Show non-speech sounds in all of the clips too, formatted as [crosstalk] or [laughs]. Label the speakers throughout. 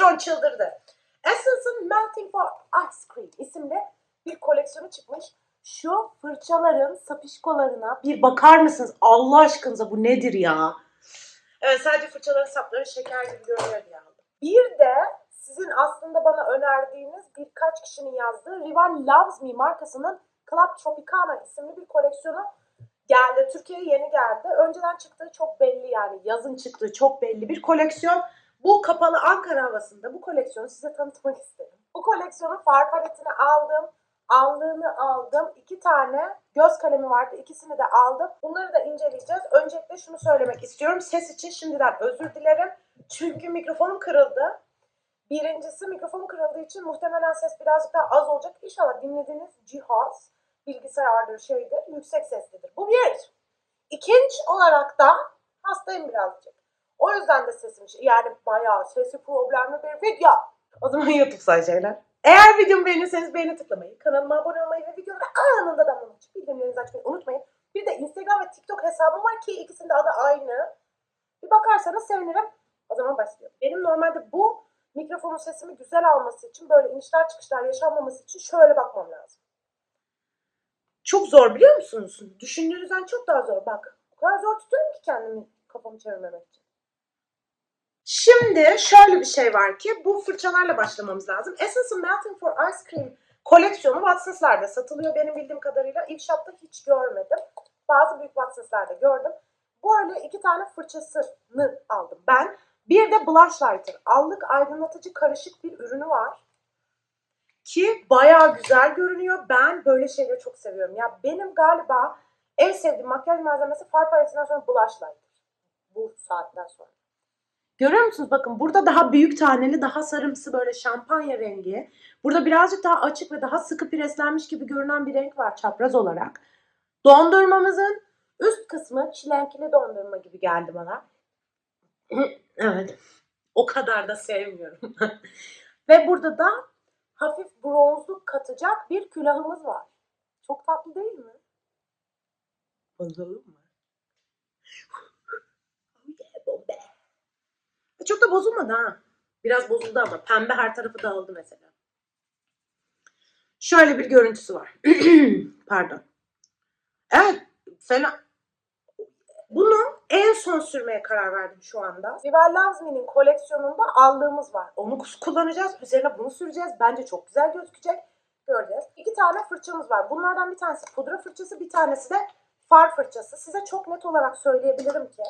Speaker 1: Patron çıldırdı. Essence'ın Melting for Ice Cream isimli bir koleksiyonu çıkmış. Şu fırçaların sapişkolarına bir bakar mısınız? Allah aşkınıza bu nedir ya? Evet sadece fırçaların sapları şeker gibi görünüyor diye aldım. Bir de sizin aslında bana önerdiğiniz birkaç kişinin yazdığı Rival Loves Me markasının Club Tropicana isimli bir koleksiyonu geldi. Türkiye'ye yeni geldi. Önceden çıktığı çok belli yani. Yazın çıktığı çok belli bir koleksiyon. Bu kapalı Ankara havasında bu koleksiyonu size tanıtmak istedim. Bu koleksiyonun far paletini aldım. Allığını aldım. İki tane göz kalemi vardı. İkisini de aldım. Bunları da inceleyeceğiz. Öncelikle şunu söylemek istiyorum. Ses için şimdiden özür dilerim. Çünkü mikrofonum kırıldı. Birincisi mikrofonum kırıldığı için muhtemelen ses birazcık daha az olacak. İnşallah dinlediğiniz cihaz, bilgisayardır, şeydir, yüksek seslidir. Bu bir. İkinci olarak da hastayım birazcık. O yüzden de sesim şey- yani bayağı sesi problemli bir video. O zaman YouTube sayacaklar. Eğer videomu beğenirseniz beğeni tıklamayı, kanalıma abone olmayı ve videoları anında damlamak için bildirimlerinizi açmayı unutmayın. Bir de Instagram ve TikTok hesabım var ki ikisinin de adı aynı. Bir bakarsanız sevinirim. O zaman başlıyorum. Benim normalde bu mikrofonun sesimi güzel alması için böyle inişler çıkışlar yaşanmaması için şöyle bakmam lazım. Çok zor biliyor musunuz? Düşündüğünüzden çok daha zor. Bak o kadar zor tutuyorum ki kendimi kafamı çevirmemek için. Şimdi şöyle bir şey var ki bu fırçalarla başlamamız lazım. Essence'ın Melting for Ice Cream koleksiyonu Watsons'larda satılıyor benim bildiğim kadarıyla. İlk shop'ta hiç görmedim. Bazı büyük Watsons'larda gördüm. Böyle iki tane fırçasını aldım ben. Bir de Blush Lighter. Allık aydınlatıcı karışık bir ürünü var. Ki bayağı güzel görünüyor. Ben böyle şeyleri çok seviyorum. Ya benim galiba en sevdiğim makyaj malzemesi far paletinden sonra Blush Lighter. Bu saatten sonra. Görüyor musunuz? Bakın burada daha büyük taneli, daha sarımsı böyle şampanya rengi. Burada birazcık daha açık ve daha sıkı preslenmiş gibi görünen bir renk var çapraz olarak. Dondurmamızın üst kısmı çilenkili dondurma gibi geldi bana. [clears throat] evet. O kadar da sevmiyorum. [laughs] ve burada da hafif bronzluk katacak bir külahımız var. Çok tatlı değil mi? Bozalım mı? Çok da bozulmadı ha. Biraz bozuldu ama. Pembe her tarafı dağıldı mesela. Şöyle bir görüntüsü var. [clears throat] Pardon. Evet. Fena. Bunu en son sürmeye karar verdim şu anda. Rival Loves Me'nin koleksiyonunda aldığımız var. Onu kullanacağız. Üzerine bunu süreceğiz. Bence çok güzel gözükecek. Göreceğiz. İki tane fırçamız var. Bunlardan bir tanesi pudra fırçası, bir tanesi de far fırçası. Size çok net olarak söyleyebilirim ki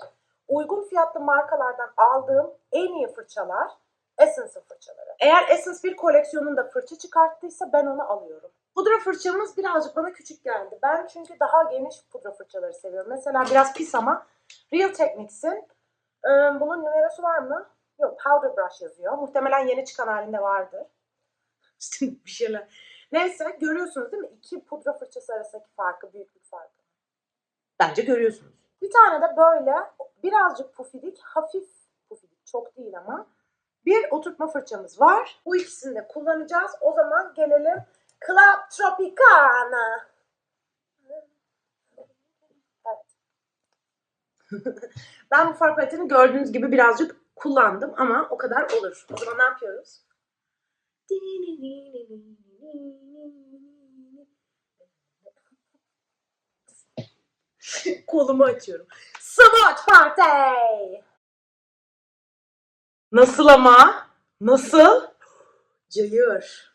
Speaker 1: uygun fiyatlı markalardan aldığım en iyi fırçalar Essence'ın fırçaları. Eğer Essence bir koleksiyonunda fırça çıkarttıysa ben onu alıyorum. Pudra fırçamız birazcık bana küçük geldi. Ben çünkü daha geniş pudra fırçaları seviyorum. Mesela biraz pis ama Real Techniques'in bunun numarası var mı? Yok Powder Brush yazıyor. Muhtemelen yeni çıkan halinde vardır. [laughs] Şimdi bir şeyler. Neyse görüyorsunuz değil mi? İki pudra fırçası arasındaki farkı, büyüklük farkı. Bence görüyorsunuz. Bir tane de böyle birazcık pufidik, hafif pufidik, çok değil ama bir oturtma fırçamız var. Bu ikisini de kullanacağız. O zaman gelelim Club Tropicana. [laughs] Ben bu far paletini gördüğünüz gibi birazcık kullandım ama o kadar olur. O zaman ne yapıyoruz? [laughs] Kolumu açıyorum. Swatch Party! Nasıl ama? Nasıl? Cayır.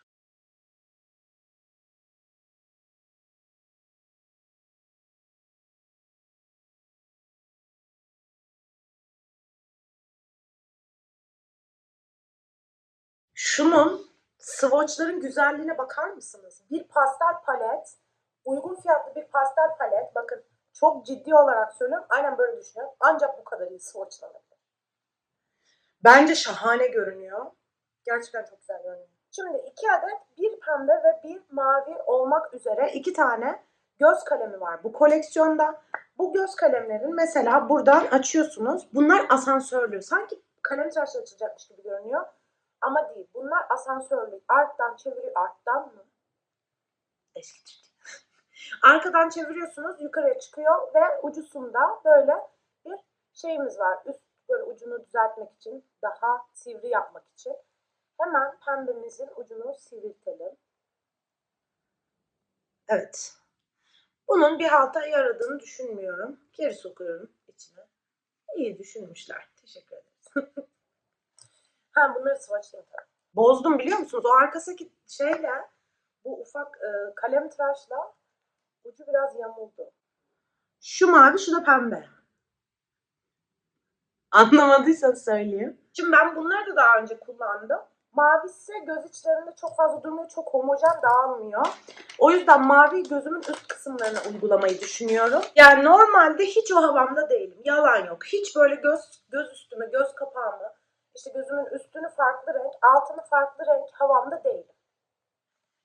Speaker 1: Şunun swatchların güzelliğine bakar mısınız? Bir pastel palet, uygun fiyatlı bir pastel palet. Bakın çok ciddi olarak söylüyorum. Aynen böyle düşünüyorum. Ancak bu kadar iyi swatchlanabilir. Bence şahane görünüyor. Gerçekten çok güzel görünüyor. Şimdi iki adet bir pembe ve bir mavi olmak üzere iki tane göz kalemi var bu koleksiyonda. Bu göz kalemlerin mesela buradan açıyorsunuz. Bunlar asansörlü. Sanki kalem tıraşı açılacakmış gibi görünüyor. Ama değil. Bunlar asansörlü. Arttan çeviriyor. Arttan mı? Eski. Arkadan çeviriyorsunuz. Yukarıya çıkıyor ve ucusunda böyle bir şeyimiz var. Üst böyle ucunu düzeltmek için, daha sivri yapmak için. Hemen pembemizin ucunu sivriltelim. Evet. Bunun bir halta yaradığını düşünmüyorum. Geri sokuyorum içine. İyi düşünmüşler. Teşekkür ederiz. [laughs] ha bunları swatchlayayım. Bozdum biliyor musunuz? O arkasındaki şeyle bu ufak e, kalem tıraşla ucu biraz yamuldu. Şu mavi, şu da pembe. [laughs] Anlamadıysanız söyleyeyim. Şimdi ben bunları da daha önce kullandım. Mavisi göz içlerinde çok fazla durmuyor, çok homojen dağılmıyor. O yüzden mavi gözümün üst kısımlarına uygulamayı düşünüyorum. Yani normalde hiç o havamda değilim. Yalan yok. Hiç böyle göz göz üstüme, göz kapağımı, işte gözümün üstünü farklı renk, altını farklı renk havamda değilim.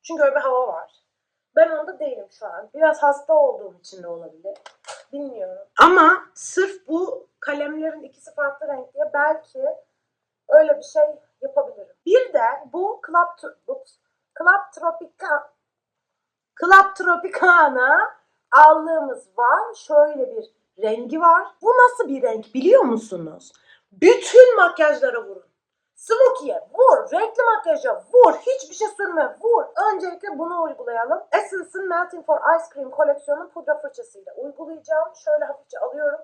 Speaker 1: Çünkü öyle bir hava var. Ben onda değilim şu an. Biraz hasta olduğum için de olabilir. Bilmiyorum. Ama sırf bu kalemlerin ikisi farklı renk belki öyle bir şey yapabilirim. Bir de bu Club, ups, Club Tropica Club Tropicana aldığımız var. Şöyle bir rengi var. Bu nasıl bir renk biliyor musunuz? Bütün makyajlara vurun. Smokey'e vur, renkli makyaja vur, hiçbir şey sürme vur. Öncelikle bunu uygulayalım. Essence'ın Melting for Ice Cream koleksiyonu pudra fırçasıyla uygulayacağım. Şöyle hafifçe alıyorum.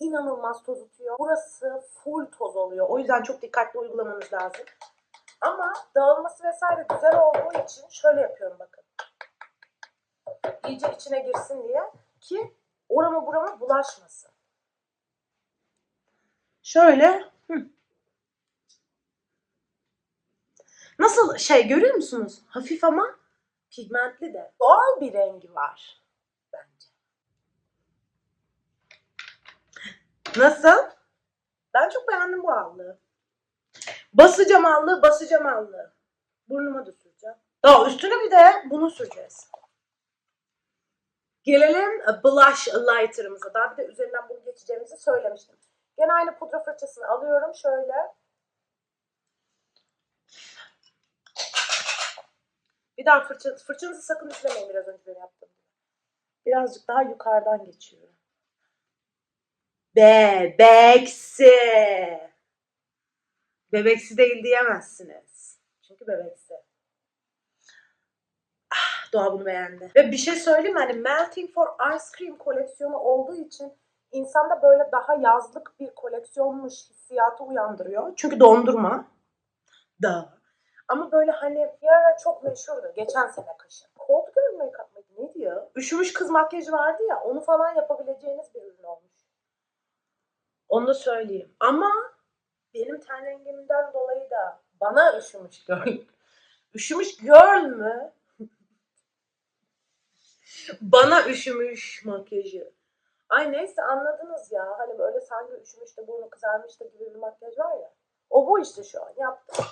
Speaker 1: İnanılmaz toz tutuyor. Burası full toz oluyor. O yüzden çok dikkatli uygulamanız lazım. Ama dağılması vesaire güzel olduğu için şöyle yapıyorum bakın. İyice içine girsin diye ki orama burama bulaşmasın. Şöyle. hı. Nasıl şey görüyor musunuz? Hafif ama pigmentli de. Doğal bir rengi var bence. Nasıl? Ben çok beğendim bu allığı. Basacağım allığı, basacağım allığı. Burnuma da süreceğim. Daha üstüne bir de bunu süreceğiz. Gelelim blush lighter'ımıza. Daha bir de üzerinden bunu geçeceğimizi söylemiştim. Gene aynı pudra fırçasını alıyorum şöyle. Bir daha fırça, fırçanızı sakın üflemeyin biraz önce benim yaptığım gibi. Birazcık daha yukarıdan geçiyorum. Bebeksi. Bebeksi değil diyemezsiniz. Çünkü bebeksi. Ah, Doğa bunu beğendi. Ve bir şey söyleyeyim mi? Hani Melting for Ice Cream koleksiyonu olduğu için insanda böyle daha yazlık bir koleksiyonmuş hissiyatı uyandırıyor. Çünkü dondurma. Da. Ama böyle hani bir ara çok meşhurdu. Geçen sene kışın. Cold Girl Makeup mıydı? Ne diyor? Üşümüş kız makyajı vardı ya. Onu falan yapabileceğiniz bir ürün olmuş. Onu da söyleyeyim. Ama benim ten rengimden dolayı da bana üşümüş girl. Üşümüş girl mü? [laughs] bana üşümüş makyajı. Ay neyse anladınız ya. Hani böyle sanki üşümüş de burnu kızarmış da gibi bir makyaj var ya. O bu işte şu an yaptım.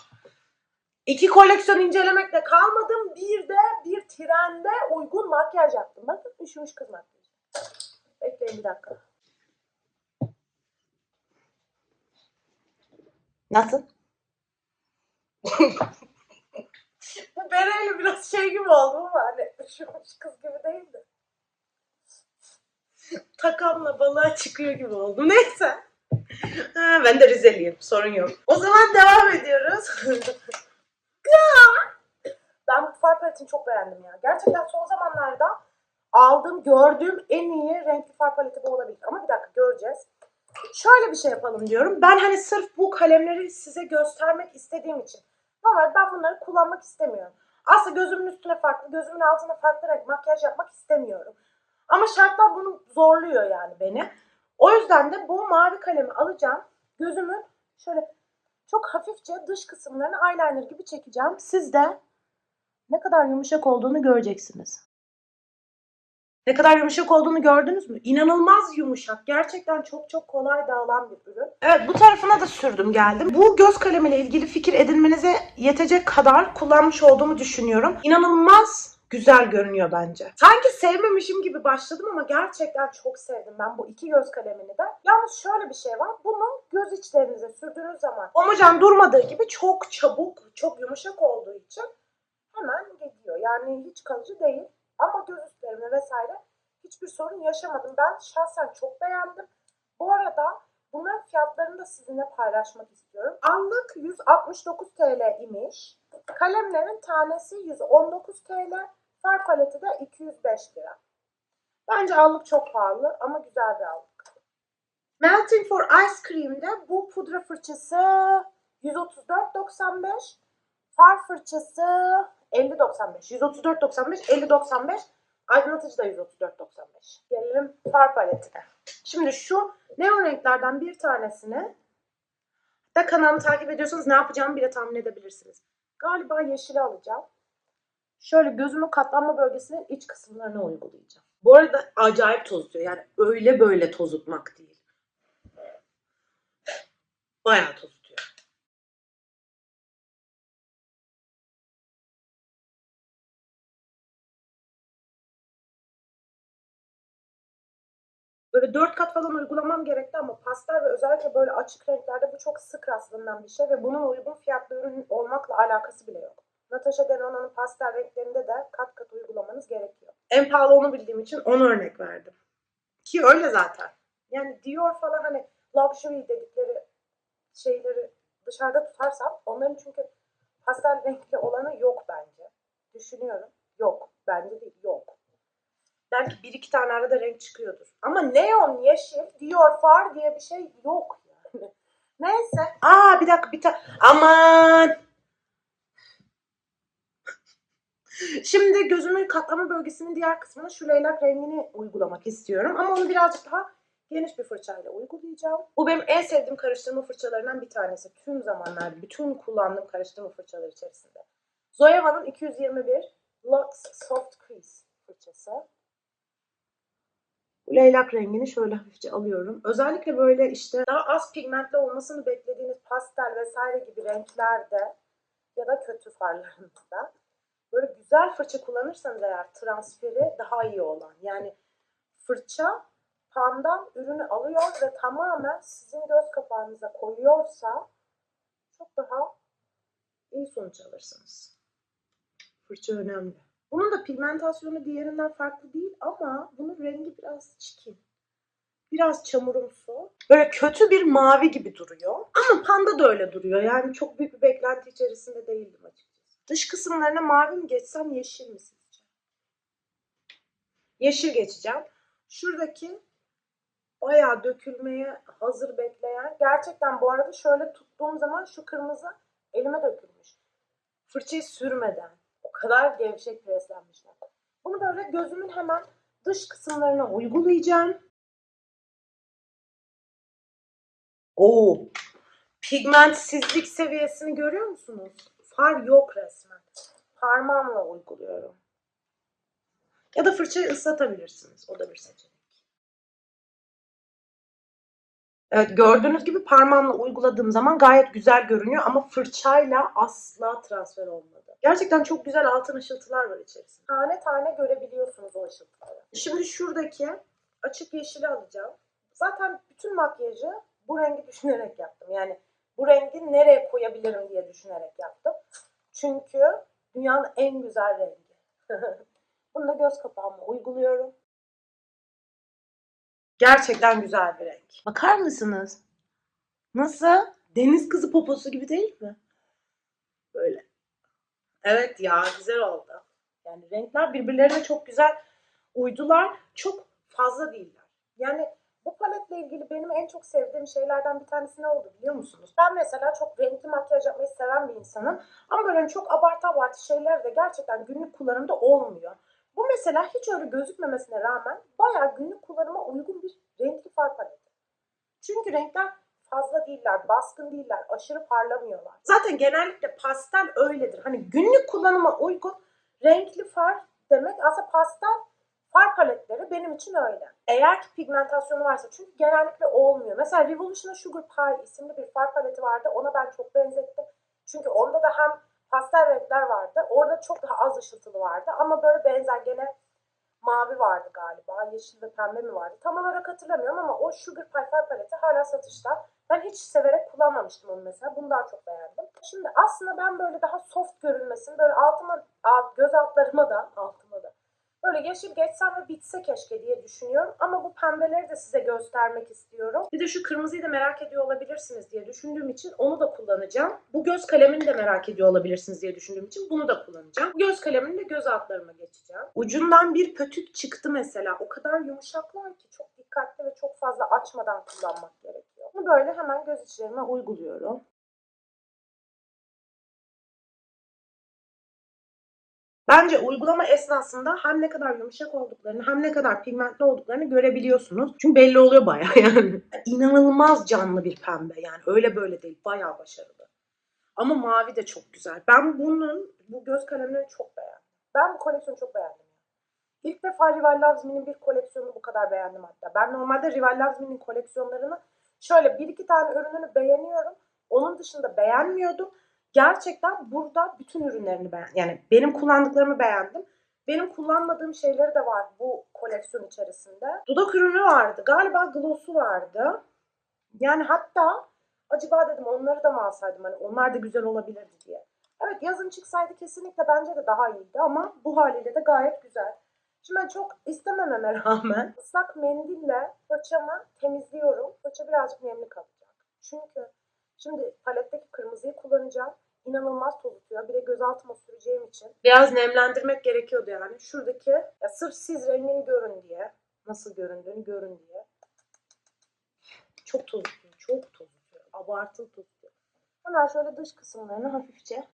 Speaker 1: İki koleksiyon incelemekle kalmadım. Bir de bir trende uygun makyaj yaptım. Bakın üşümüş kız makyajı. Bekleyin bir dakika. Nasıl? Bu bereyle biraz şey gibi oldu ama hani üşümüş kız gibi değildi. Takamla balığa çıkıyor gibi oldum. Neyse. Ha, ben de Rizeliyim. Sorun yok. O zaman devam ediyoruz. [laughs] ben bu far paletini çok beğendim ya. Gerçekten son zamanlarda aldığım, gördüğüm en iyi renkli far paleti bu olabilir. Ama bir dakika göreceğiz. Şöyle bir şey yapalım diyorum. Ben hani sırf bu kalemleri size göstermek istediğim için. Normal ben bunları kullanmak istemiyorum. Aslında gözümün üstüne farklı, gözümün altına farklı renk makyaj yapmak istemiyorum. Ama şartlar bunu zorluyor yani beni. O yüzden de bu mavi kalemi alacağım. Gözümün şöyle çok hafifçe dış kısımlarını eyeliner gibi çekeceğim. Siz de ne kadar yumuşak olduğunu göreceksiniz. Ne kadar yumuşak olduğunu gördünüz mü? İnanılmaz yumuşak. Gerçekten çok çok kolay dağılan bir ürün. Evet bu tarafına da sürdüm geldim. Bu göz kalemiyle ilgili fikir edinmenize yetecek kadar kullanmış olduğumu düşünüyorum. İnanılmaz güzel görünüyor bence. Sanki sevmemişim gibi başladım ama gerçekten çok sevdim ben bu iki göz kalemini de. Yalnız şöyle bir şey var. Bunu göz içlerinize sürdüğünüz zaman homojen durmadığı gibi çok çabuk, çok yumuşak olduğu için hemen gidiyor. Yani hiç kalıcı değil. Ama göz üstlerine vesaire hiçbir sorun yaşamadım. Ben şahsen çok beğendim. Bu arada Bunların fiyatlarını da sizinle paylaşmak istiyorum. Allık 169 TL imiş. Kalemlerin tanesi 119 TL. Far paleti de 205 lira. Bence allık çok pahalı ama güzel bir allık. Melting for Ice Cream'de bu pudra fırçası 134.95. Far fırçası 50.95. 134.95, 50.95. Aydınlatıcı da 134.95. Gelelim far paletine. Şimdi şu neon renklerden bir tanesini da kanalımı takip ediyorsanız ne yapacağımı bile tahmin edebilirsiniz. Galiba yeşili alacağım. Şöyle gözümün katlanma bölgesinin iç kısımlarına uygulayacağım. Bu arada acayip tozutuyor. Yani öyle böyle tozutmak değil. Bayağı tozutuyor. Böyle dört kat falan uygulamam gerekti ama pastel ve özellikle böyle açık renklerde bu çok sık rastlanan bir şey ve bunun uygun fiyatlı ürün olmakla alakası bile yok. Natasha Denona'nın pastel renklerinde de kat kat uygulamanız gerekiyor. En pahalı onu bildiğim için onu örnek verdim. Ki öyle zaten. Yani Dior falan hani luxury dedikleri şeyleri dışarıda tutarsam onların çünkü pastel renkli olanı yok bence. Düşünüyorum. Yok. Bence değil. Yok. Belki bir iki tane arada renk çıkıyordur. Ama neon yeşil, Dior far diye bir şey yok yani. [laughs] Neyse. Aa bir dakika bir tane. Aman. [laughs] Şimdi gözümün katlama bölgesinin diğer kısmına şu leylak rengini uygulamak istiyorum. Ama onu birazcık daha geniş bir fırçayla uygulayacağım. Bu benim en sevdiğim karıştırma fırçalarından bir tanesi. Tüm zamanlarda bütün kullandığım karıştırma fırçaları içerisinde. Zoeva'nın 221 Lux Soft Crease fırçası. Bu leylak rengini şöyle hafifçe alıyorum. Özellikle böyle işte daha az pigmentli olmasını beklediğiniz pastel vesaire gibi renklerde ya da kötü farlarınızda böyle güzel fırça kullanırsanız eğer transferi daha iyi olan. Yani fırça pandan ürünü alıyor ve tamamen sizin göz kapağınıza koyuyorsa çok daha iyi sonuç alırsınız. Fırça önemli. Bunun da pigmentasyonu diğerinden farklı değil ama bunun rengi biraz çirkin. Biraz çamurumsu. Böyle kötü bir mavi gibi duruyor. Ama panda da öyle duruyor. Yani çok büyük bir beklenti içerisinde değildim açıkçası. Dış kısımlarına mavi mi geçsem yeşil mi sizce? Yeşil geçeceğim. Şuradaki bayağı dökülmeye hazır bekleyen. Gerçekten bu arada şöyle tuttuğum zaman şu kırmızı elime dökülmüş. Fırçayı sürmeden. O kadar gevşek preslenmişler. Bunu böyle gözümün hemen dış kısımlarına uygulayacağım. Oo, pigmentsizlik seviyesini görüyor musunuz? Far yok resmen. Parmağımla uyguluyorum. Ya da fırçayı ıslatabilirsiniz. O da bir seçenek. Evet gördüğünüz gibi parmağımla uyguladığım zaman gayet güzel görünüyor ama fırçayla asla transfer olmadı. Gerçekten çok güzel altın ışıltılar var içerisinde. Tane tane görebiliyorsunuz o ışıltıları. Şimdi şuradaki açık yeşili alacağım. Zaten bütün makyajı bu rengi düşünerek yaptım. Yani bu rengi nereye koyabilirim diye düşünerek yaptım. Çünkü dünyanın en güzel rengi. [laughs] Bunu da göz kapağıma uyguluyorum. Gerçekten güzel bir renk. Bakar mısınız? Nasıl? Deniz kızı poposu gibi değil mi? Böyle. Evet ya güzel oldu. Yani renkler birbirlerine çok güzel uydular. Çok fazla değiller. Yani bu paletle ilgili benim en çok sevdiğim şeylerden bir tanesi ne oldu biliyor musunuz? Ben mesela çok renkli makyaj yapmayı seven bir insanım. Ama böyle çok abartı abartı şeyler de gerçekten günlük kullanımda olmuyor. Bu mesela hiç öyle gözükmemesine rağmen bayağı günlük kullanıma uygun bir renkli far paleti. Çünkü renkler fazla değiller, baskın değiller, aşırı parlamıyorlar. Zaten genellikle pastel öyledir. Hani günlük kullanıma uygun renkli far demek aslında pastel far paletleri benim için öyle. Eğer ki pigmentasyonu varsa çünkü genellikle olmuyor. Mesela Revolution Sugar Pie isimli bir far paleti vardı. Ona ben çok benzettim. Çünkü onda da hem pastel renkler vardı. Orada çok daha az ışıltılı vardı. Ama böyle benzer gene mavi vardı galiba. Yeşil ve pembe mi vardı? Tam olarak hatırlamıyorum ama o Sugar Pie far paleti hala satışta. Ben hiç severek kullanmamıştım onu mesela. Bunu daha çok beğendim. Şimdi aslında ben böyle daha soft görünmesini böyle altıma, alt, göz altlarıma da altıma da Böyle geçip geçsem ve bitse keşke diye düşünüyorum. Ama bu pembeleri de size göstermek istiyorum. Bir de şu kırmızıyı da merak ediyor olabilirsiniz diye düşündüğüm için onu da kullanacağım. Bu göz kalemini de merak ediyor olabilirsiniz diye düşündüğüm için bunu da kullanacağım. Göz kalemini de göz altlarıma geçeceğim. Ucundan bir pötük çıktı mesela. O kadar yumuşaklar ki çok dikkatli ve çok fazla açmadan kullanmak gerekiyor. Bunu böyle hemen göz içlerime uyguluyorum. Bence uygulama esnasında hem ne kadar yumuşak olduklarını hem ne kadar pigmentli olduklarını görebiliyorsunuz. Çünkü belli oluyor bayağı [laughs] yani. İnanılmaz canlı bir pembe yani öyle böyle değil bayağı başarılı. Ama mavi de çok güzel. Ben bunun bu göz kalemlerini çok beğendim. Ben bu koleksiyonu çok beğendim. İlk defa Rival Loves Me'nin bir koleksiyonunu bu kadar beğendim hatta. Ben normalde Rival Loves Me'nin koleksiyonlarını şöyle bir iki tane ürününü beğeniyorum. Onun dışında beğenmiyordum gerçekten burada bütün ürünlerini beğendim. Yani benim kullandıklarımı beğendim. Benim kullanmadığım şeyleri de var bu koleksiyon içerisinde. Dudak ürünü vardı. Galiba gloss'u vardı. Yani hatta acaba dedim onları da mı alsaydım? Hani onlar da güzel olabilirdi diye. Evet yazın çıksaydı kesinlikle bence de daha iyiydi ama bu haliyle de gayet güzel. Şimdi ben çok istemememe rağmen ıslak mendille fırçamı temizliyorum. Fırça birazcık nemli kalacak. Çünkü şimdi paletteki kırmızıyı kullanacağım inanılmaz toz tutuyor. Bir de gözaltıma süreceğim için. Biraz nemlendirmek gerekiyordu yani. Şuradaki ya sırf siz rengini görün diye. Nasıl göründüğünü görün diye. Çok toz tutuyor. Çok toz tutuyor. Abartılı toz tutuyor. Hemen şöyle dış kısımlarını hafifçe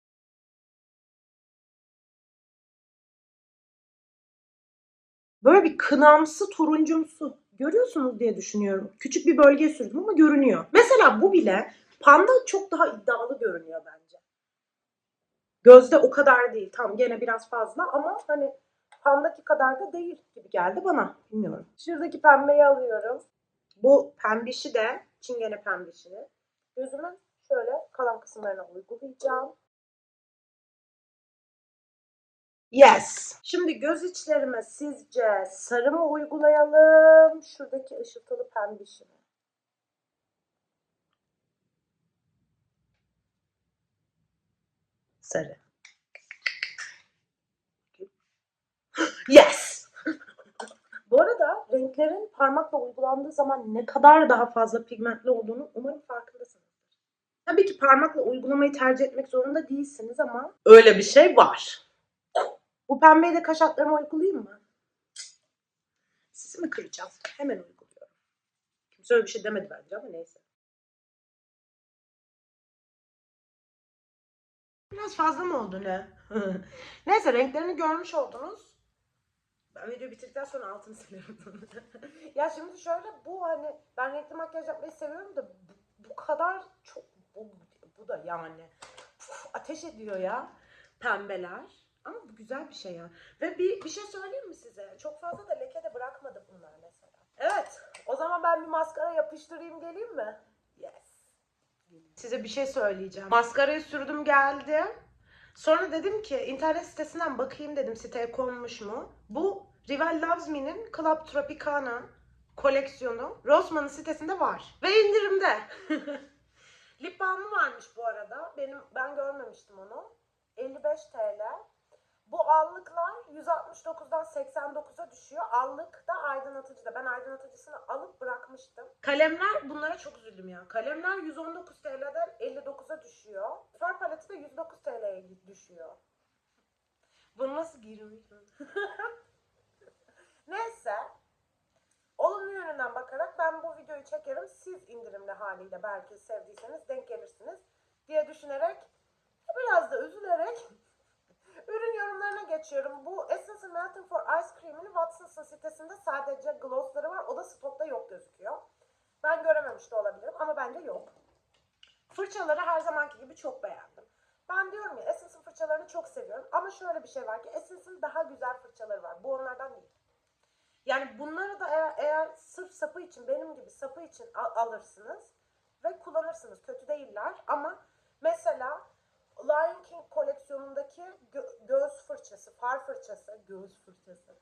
Speaker 1: Böyle bir kınamsı turuncumsu görüyorsunuz diye düşünüyorum. Küçük bir bölgeye sürdüm ama görünüyor. Mesela bu bile panda çok daha iddialı görünüyor bence. Gözde o kadar değil. Tam gene biraz fazla ama hani pandaki kadar da değil gibi geldi bana. Bilmiyorum. Şuradaki pembeyi alıyorum. Bu pembişi de çingene pembişini. Gözümün şöyle kalan kısımlarına uygulayacağım. Yes. Şimdi göz içlerime sizce sarı mı uygulayalım? Şuradaki ışıltılı pembişi mi? Sarı. Yes. [laughs] Bu arada renklerin parmakla uygulandığı zaman ne kadar daha fazla pigmentli olduğunu umarım farkındasınızdır. Tabii ki parmakla uygulamayı tercih etmek zorunda değilsiniz ama öyle bir şey var. Bu pembeyi de kaş altlarıma uygulayayım mı? Sizi mi kıracağım? Hemen uyguluyorum. Kimse öyle bir şey demedi bence ama neyse. Biraz fazla mı oldu ne? [laughs] Neyse renklerini görmüş oldunuz. Ben videoyu bitirdikten sonra altını silerim. [laughs] ya şimdi şöyle bu hani ben renkli makyaj yapmayı seviyorum da bu, bu kadar çok bu, bu da yani Uf, ateş ediyor ya pembeler. Ama bu güzel bir şey ya. Ve bir, bir şey söyleyeyim mi size? Çok fazla da leke de bırakmadı bunlar mesela. Evet. O zaman ben bir maskara yapıştırayım geleyim mi? Yes. Size bir şey söyleyeceğim. Maskarayı sürdüm geldi. Sonra dedim ki internet sitesinden bakayım dedim siteye konmuş mu. Bu Rival Loves Me'nin Club Tropicana koleksiyonu Rossmann'ın sitesinde var. Ve indirimde. [laughs] Lip balmı varmış bu arada. Benim ben görmemiştim onu. 55 TL. Bu allıklar 169'dan 89'a düşüyor. Allık da aydınlatıcı da. Ben aydınlatıcısını alıp bırakmıştım. Kalemler bunlara çok üzüldüm ya. Kalemler 119 TL'den 59'a düşüyor. Far paleti de 109 TL'ye düşüyor. Bunu nasıl giyiniyorum? [laughs] Neyse. Olumlu yönünden bakarak ben bu videoyu çekerim. Siz indirimli haliyle belki sevdiyseniz denk gelirsiniz diye düşünerek biraz da üzülerek ürün yorumlarına geçiyorum. Bu Essence Melting for Ice Cream'in Watson's sitesinde sadece glossları var. O da stokta yok gözüküyor. Ben görememiş de olabilirim ama bence yok. Fırçaları her zamanki gibi çok beğendim. Ben diyorum ya Essence'ın fırçalarını çok seviyorum. Ama şöyle bir şey var ki Essence'ın daha güzel fırçaları var. Bu onlardan değil. Yani bunları da eğer, eğer sırf sapı için benim gibi sapı için al- alırsınız ve kullanırsınız. Kötü değiller ama mesela Lion King koleksiyonundaki gö- göz fırçası, far fırçası, göz fırçası.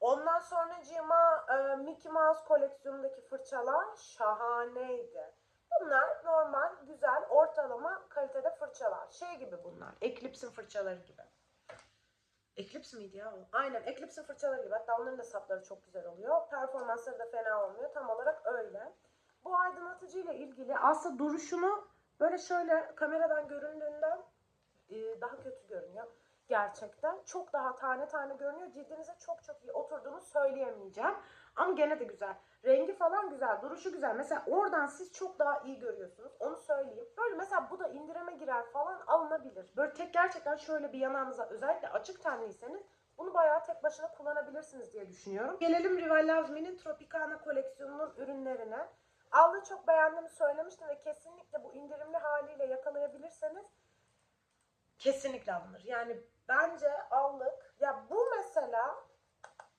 Speaker 1: Ondan sonra Cima e, Mickey Mouse koleksiyonundaki fırçalar şahaneydi. Bunlar normal, güzel, ortalama kalitede fırçalar. Şey gibi bunlar, Eclipse'in fırçaları gibi. Eclipse miydi ya o? Aynen Eclipse'in fırçaları gibi. Hatta onların da sapları çok güzel oluyor. Performansları da fena olmuyor. Tam olarak öyle. Bu aydınlatıcı ile ilgili aslında duruşunu böyle şöyle kameradan göründüğünden e, daha kötü görünüyor. Gerçekten çok daha tane tane görünüyor. Cildinize çok çok iyi oturduğunu söyleyemeyeceğim. Ama gene de güzel. Rengi falan güzel, duruşu güzel. Mesela oradan siz çok daha iyi görüyorsunuz. Onu söyleyeyim. Böyle mesela bu da indirime girer falan alınabilir. Böyle tek gerçekten şöyle bir yanağınıza özellikle açık tenliyseniz bunu bayağı tek başına kullanabilirsiniz diye düşünüyorum. Gelelim Rival Me'nin Tropicana koleksiyonunun ürünlerine. Allığı çok beğendiğimi söylemiştim ve kesinlikle bu indirimli haliyle yakalayabilirseniz kesinlikle alınır. Yani bence allık ya bu mesela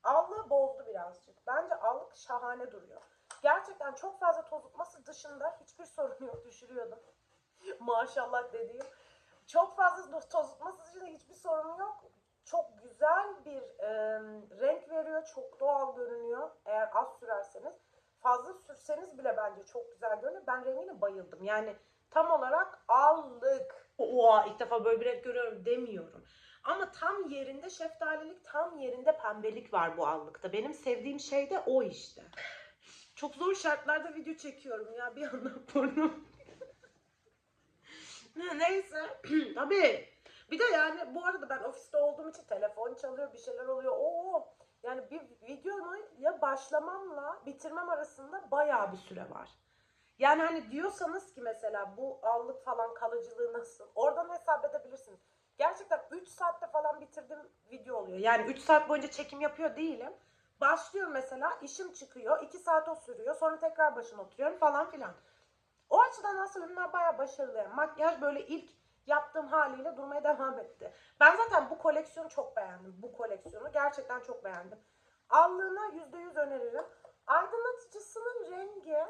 Speaker 1: allığı bozdu birazcık. Bence allık şahane duruyor. Gerçekten çok fazla tozutması dışında hiçbir sorun yok. Düşürüyordum. [laughs] Maşallah dediğim. Çok fazla tozutması dışında hiçbir sorun yok. Çok güzel bir e, renk veriyor. Çok doğal görünüyor. Eğer az sürerseniz. Fazla sürseniz bile bence çok güzel görünüyor. Ben rengine bayıldım. Yani tam olarak allık. Oha ilk defa böyle bir renk görüyorum demiyorum. Ama tam yerinde şeftalilik, tam yerinde pembelik var bu allıkta. Benim sevdiğim şey de o işte. Çok zor şartlarda video çekiyorum ya bir yandan [laughs] burnum. Ne- Neyse. [clears throat] Tabii. Bir de yani bu arada ben ofiste olduğum için telefon çalıyor, bir şeyler oluyor. Oo. Yani bir videonun ya başlamamla bitirmem arasında bayağı bir süre var. Yani hani diyorsanız ki mesela bu allık falan kalıcılığı nasıl? Oradan hesap edebilirsiniz. Gerçekten 3 saatte falan bitirdiğim video oluyor. Yani 3 saat boyunca çekim yapıyor değilim. Başlıyorum mesela işim çıkıyor. 2 saat o sürüyor. Sonra tekrar başına oturuyorum falan filan. O açıdan aslında ürünler bayağı başarılı. Makyaj böyle ilk yaptığım haliyle durmaya [laughs] devam etti. Ben zaten bu koleksiyonu çok beğendim. Bu koleksiyonu gerçekten çok beğendim. Allığına %100 öneririm. Aydınlatıcısının rengi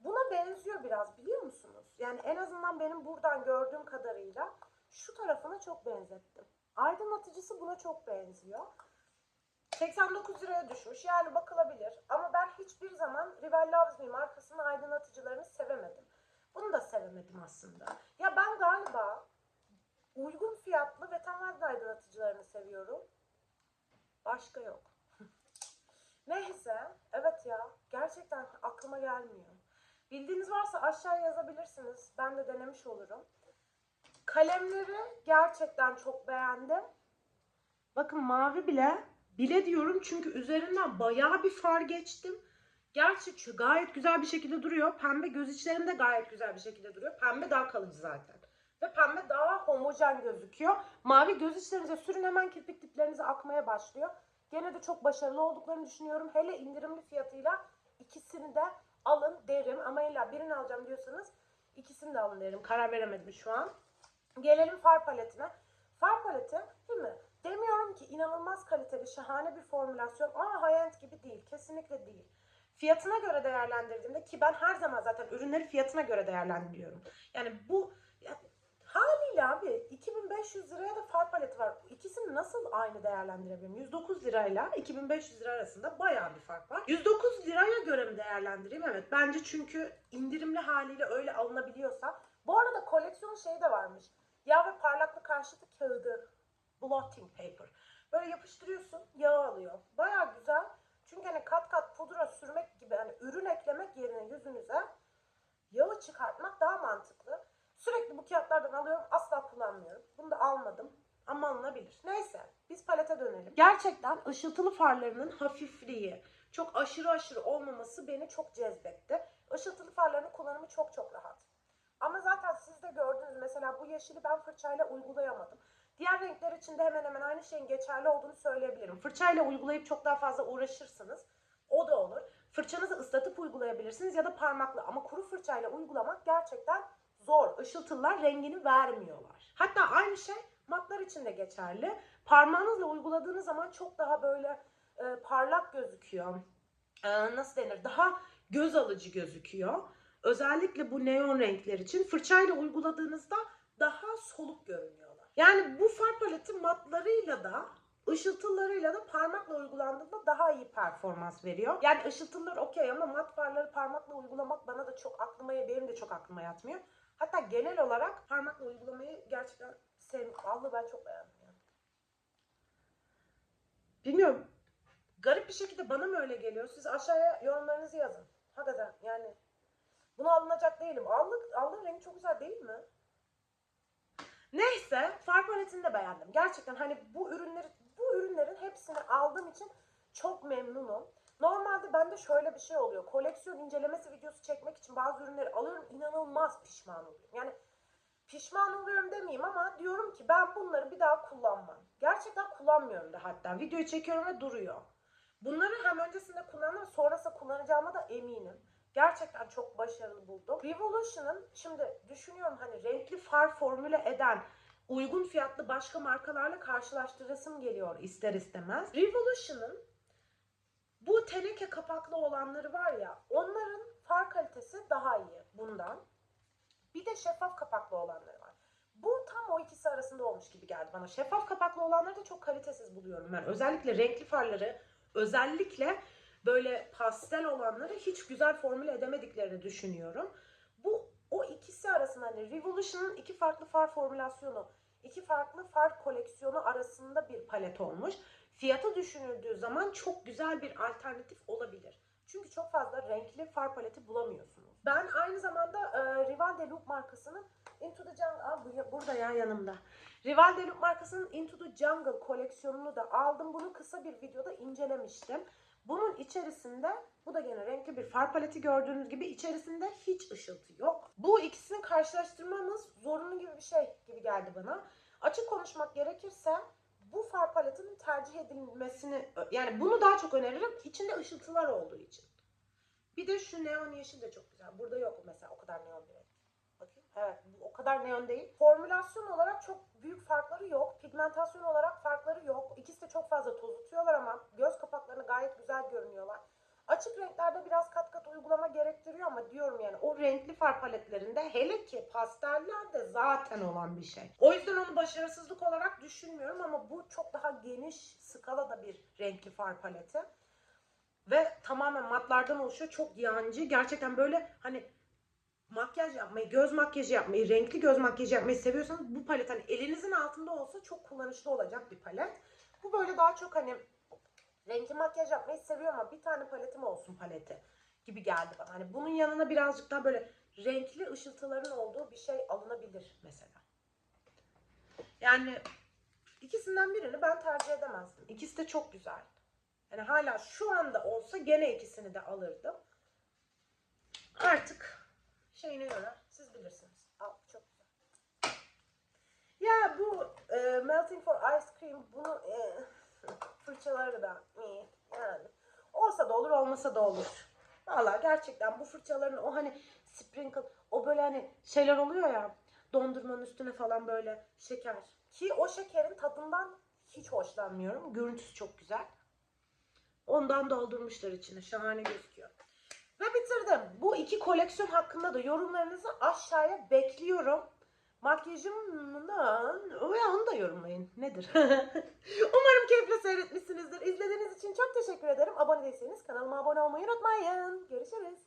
Speaker 1: buna benziyor biraz biliyor musunuz? Yani en azından benim buradan gördüğüm kadarıyla şu tarafına çok benzettim. Aydınlatıcısı buna çok benziyor. 89 liraya düşmüş yani bakılabilir. Ama ben hiçbir zaman Rival Loves Me markasının aydınlatıcılarını sevemedim. Bunu da sevemedim aslında. Ya ben galiba uygun fiyatlı ve tamamen aydınlatıcılarını seviyorum. Başka yok. [laughs] Neyse, evet ya gerçekten aklıma gelmiyor. Bildiğiniz varsa aşağıya yazabilirsiniz. Ben de denemiş olurum. Kalemleri gerçekten çok beğendim. Bakın mavi bile bile diyorum çünkü üzerinden bayağı bir far geçtim. Gerçi gayet güzel bir şekilde duruyor. Pembe göz içlerinde gayet güzel bir şekilde duruyor. Pembe daha kalıcı zaten. Ve pembe daha homojen gözüküyor. Mavi göz içlerinize sürün hemen kirpik diplerinize akmaya başlıyor. Gene de çok başarılı olduklarını düşünüyorum. Hele indirimli fiyatıyla ikisini de alın derim. Ama illa birini alacağım diyorsanız ikisini de alın derim. Karar veremedim şu an. Gelelim far paletine. Far paleti değil mi? Demiyorum ki inanılmaz kaliteli, şahane bir formülasyon. Aa high-end gibi değil. Kesinlikle değil. Fiyatına göre değerlendirdiğimde ki ben her zaman zaten ürünleri fiyatına göre değerlendiriyorum. Yani bu ya, haliyle abi 2500 liraya da far paleti var. İkisini nasıl aynı değerlendirebilirim? 109 lirayla 2500 lira arasında bayağı bir fark var. 109 liraya göre mi değerlendireyim? Evet bence çünkü indirimli haliyle öyle alınabiliyorsa. Bu arada koleksiyon şey de varmış. Yağ ve parlaklık karşıtı kağıdı. Blotting paper. Böyle yapıştırıyorsun yağ alıyor. Bayağı güzel. Çünkü hani kat kat pudra sürmek gibi hani ürün eklemek yerine yüzünüze yağı çıkartmak daha mantıklı. Sürekli bu kağıtlardan alıyorum. Asla kullanmıyorum. Bunu da almadım. Ama alınabilir. Neyse. Biz palete dönelim. Gerçekten ışıltılı farlarının hafifliği, çok aşırı aşırı olmaması beni çok cezbetti. Işıltılı farların kullanımı çok çok rahat. Ama zaten siz de gördünüz. Mesela bu yeşili ben fırçayla uygulayamadım. Diğer renkler için de hemen hemen aynı şeyin geçerli olduğunu söyleyebilirim. Fırçayla uygulayıp çok daha fazla uğraşırsınız. O da olur. Fırçanızı ıslatıp uygulayabilirsiniz ya da parmakla. Ama kuru fırçayla uygulamak gerçekten zor. Işıltılar rengini vermiyorlar. Hatta aynı şey matlar için de geçerli. Parmağınızla uyguladığınız zaman çok daha böyle e, parlak gözüküyor. E, nasıl denir? Daha göz alıcı gözüküyor. Özellikle bu neon renkler için fırçayla uyguladığınızda daha soluk görünüyorlar. Yani bu far paleti matlarıyla da ışıltılarıyla da parmakla uygulandığında daha iyi performans veriyor. Yani ışıltılar okey ama mat farları parmakla uygulamak bana da çok aklıma benim de çok aklıma yatmıyor. Hatta genel olarak parmakla uygulamayı gerçekten sevmiyorum. Vallahi ben çok beğendim. Bilmiyorum. Garip bir şekilde bana mı öyle geliyor? Siz aşağıya yorumlarınızı yazın. Hakikaten yani. Buna alınacak değilim. Allık, allığın rengi çok güzel değil mi? Neyse far paletini de beğendim. Gerçekten hani bu ürünleri bu ürünlerin hepsini aldığım için çok memnunum. Normalde bende şöyle bir şey oluyor. Koleksiyon incelemesi videosu çekmek için bazı ürünleri alıyorum. inanılmaz pişman oluyorum. Yani pişman oluyorum demeyeyim ama diyorum ki ben bunları bir daha kullanmam. Gerçekten kullanmıyorum da hatta. Videoyu çekiyorum ve duruyor. Bunları hem öncesinde kullandım sonrasında kullanacağıma da eminim. Gerçekten çok başarılı buldum. Revolution'ın şimdi düşünüyorum hani renkli far formüle eden uygun fiyatlı başka markalarla karşılaştırasım geliyor ister istemez. Revolution'ın bu teneke kapaklı olanları var ya onların far kalitesi daha iyi bundan. Bir de şeffaf kapaklı olanları var. Bu tam o ikisi arasında olmuş gibi geldi bana. Şeffaf kapaklı olanları da çok kalitesiz buluyorum ben. Özellikle renkli farları, özellikle böyle pastel olanları hiç güzel formüle edemediklerini düşünüyorum. Bu o ikisi arasında hani Revolution'ın iki farklı far formülasyonu, iki farklı far koleksiyonu arasında bir palet olmuş. Fiyatı düşünüldüğü zaman çok güzel bir alternatif olabilir. Çünkü çok fazla renkli far paleti bulamıyorsunuz. Ben aynı zamanda e, Rival de Loop markasının Into the Jungle, Aa, bu- burada ya yanımda. Rival de Loop markasının Into the Jungle koleksiyonunu da aldım. Bunu kısa bir videoda incelemiştim. Bunun içerisinde bu da gene renkli bir far paleti gördüğünüz gibi içerisinde hiç ışıltı yok. Bu ikisini karşılaştırmamız zorunlu gibi bir şey gibi geldi bana. Açık konuşmak gerekirse bu far paletinin tercih edilmesini yani bunu daha çok öneririm içinde ışıltılar olduğu için. Bir de şu neon yeşil de çok güzel. Burada yok mesela o kadar neon bir renk. Evet o kadar neon değil. Formülasyon olarak çok büyük farkları yok. Pigmentasyon olarak farkları yok. İkisi de çok fazla tozutuyorlar ama göz kapaklarını gayet güzel görünüyorlar. Açık renklerde biraz kat kat uygulama gerektiriyor ama diyorum yani o renkli far paletlerinde hele ki pastellerde zaten olan bir şey. O yüzden onu başarısızlık olarak düşünmüyorum ama bu çok daha geniş skalada bir renkli far paleti. Ve tamamen matlardan oluşuyor. Çok yancı. Gerçekten böyle hani makyaj yapmayı, göz makyajı yapmayı, renkli göz makyajı yapmayı seviyorsanız bu palet hani elinizin altında olsa çok kullanışlı olacak bir palet. Bu böyle daha çok hani renkli makyaj yapmayı seviyorum ama bir tane paletim olsun paleti gibi geldi bana. Hani bunun yanına birazcık daha böyle renkli ışıltıların olduğu bir şey alınabilir mesela. Yani ikisinden birini ben tercih edemezdim. İkisi de çok güzel. Yani hala şu anda olsa gene ikisini de alırdım. Artık şeyine göre siz bilirsiniz. Al çok güzel. Ya bu e, Melting for Ice Cream bunu e, [laughs] fırçaları da e, yani olsa da olur olmasa da olur. Valla gerçekten bu fırçaların o hani sprinkle o böyle hani şeyler oluyor ya dondurmanın üstüne falan böyle şeker. Ki o şekerin tadından hiç hoşlanmıyorum. Görüntüsü çok güzel. Ondan doldurmuşlar içine. Şahane gözüküyor. Ve bitirdim. Bu iki koleksiyon hakkında da yorumlarınızı aşağıya bekliyorum. Makyajımdan onu da yorumlayın. Nedir? [laughs] Umarım keyifle seyretmişsinizdir. İzlediğiniz için çok teşekkür ederim. Abone değilseniz kanalıma abone olmayı unutmayın. Görüşürüz.